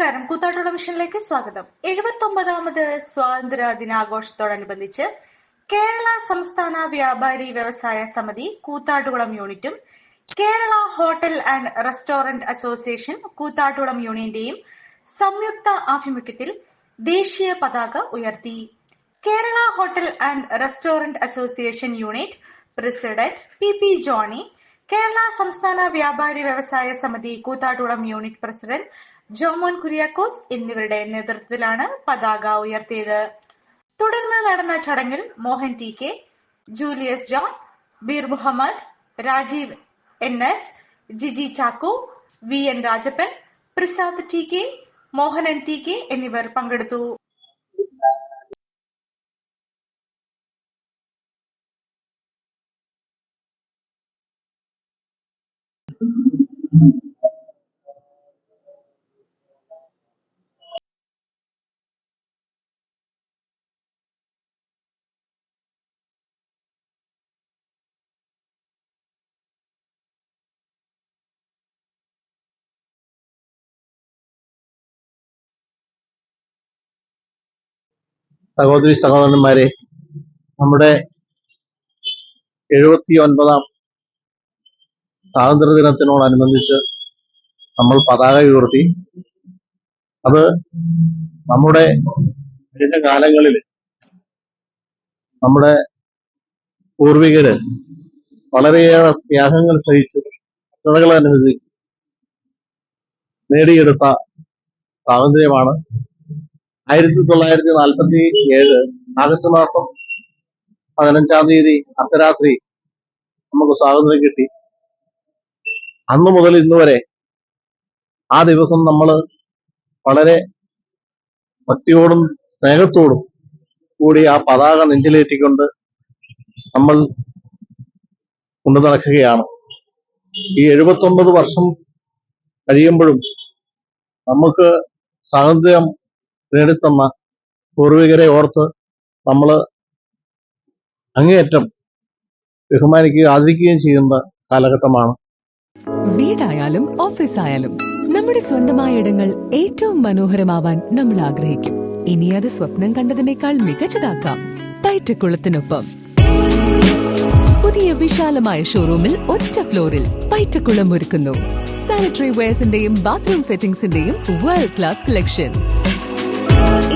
കൂത്താട്ടോട മിഷനിലേക്ക് സ്വാഗതം. എഴുപത്തി ഒമ്പതാമത് സ്വാതന്ത്ര്യ ദിനാഘോഷത്തോടനുബന്ധിച്ച് കേരള സംസ്ഥാന വ്യാപാരി വ്യവസായ സമിതി കൂത്താട്ടുകുളം യൂണിറ്റും Kerala hotel and restaurant association Koothattukulam യൂണിയന്റെയും സംയുക്ത ആഭിമുഖ്യത്തിൽ ദേശീയ പതാക ഉയർത്തി. Kerala hotel and restaurant association unit president P P Johny Kerala സംസ്ഥാന വ്യാപാരി വ്യവസായ സമിതി കൂത്താട്ടുകുളം യൂണിറ്റ് പ്രസിഡന്റ് ജോമോൻ കുര്യാക്കോസ് എന്നിവരുടെ നേതൃത്വത്തിലാണ് പതാക ഉയർത്തിയത്. തുടർന്ന് നടന്ന ചടങ്ങിൽ Mohan T K Julius John Beer Muhammad Rajeev N S Jiji Chacko V N Rajappan Prasad T K Mohan N T K എന്നിവർ പങ്കെടുത്തു. സഹോദരി സഹോദരന്മാരെ നമ്മുടെ എഴുപത്തി ഒൻപതാം സ്വാതന്ത്ര്യ ദിനത്തിനോടനുബന്ധിച്ച് നമ്മൾ പതാക ഉയർത്തി. അത് നമ്മുടെ കഴിഞ്ഞ കാലങ്ങളിൽ നമ്മുടെ പൂർവികര് വളരെയേറെ ത്യാഗങ്ങൾ സഹിച്ച് കഥകൾ അനുഭവിച്ച് നേടിയെടുത്ത സ്വാതന്ത്ര്യമാണ് ആയിരത്തി തൊള്ളായിരത്തി നാൽപ്പത്തി ഏഴ് ആഗസ്റ്റ് മാസം പതിനഞ്ചാം തീയതി അർദ്ധരാത്രി നമുക്ക് സ്വാതന്ത്ര്യം കിട്ടി. അന്ന് മുതൽ ഇന്ന് വരെ ആ ദിവസം നമ്മൾ വളരെ ഭക്തിയോടും സ്നേഹത്തോടും കൂടി ആ പതാക നെഞ്ചിലേറ്റിക്കൊണ്ട് നമ്മൾ കൊണ്ടു നടക്കുകയാണ്. ഈ എഴുപത്തൊമ്പത് വർഷം കഴിയുമ്പോഴും നമുക്ക് സ്വാതന്ത്ര്യം നേടിത്തന്ന പൂർവികരെ ഓർത്ത് നമ്മൾ അങ്ങേയറ്റം ബഹുമാനിക്കുകയും ആദരിക്കുകയും ചെയ്യുന്ന കാലഘട്ടമാണ്. വീടായാലും ഓഫീസ് ആയാലും നമ്മുടെ സ്വന്തമായ ഇടങ്ങൾ ഏറ്റവും മനോഹരമാവാൻ നമ്മൾ ആഗ്രഹിക്കും. ഇനി അത് സ്വപ്നം കണ്ടതിനേക്കാൾ മികച്ചതാക്കാം. പൈറ്റക്കുളത്തിനൊപ്പം. പുതിയ വിശാലമായ ഷോറൂമിൽ ഒറ്റ ഫ്ലോറിൽ പൈറ്റക്കുളം ഒരുക്കുന്നു. സാനിറ്ററി വെയർസിന്റെയും ബാത്റൂം ഫിറ്റിംഗ്സിന്റെയും വേൾഡ് ക്ലാസ് കളക്ഷൻ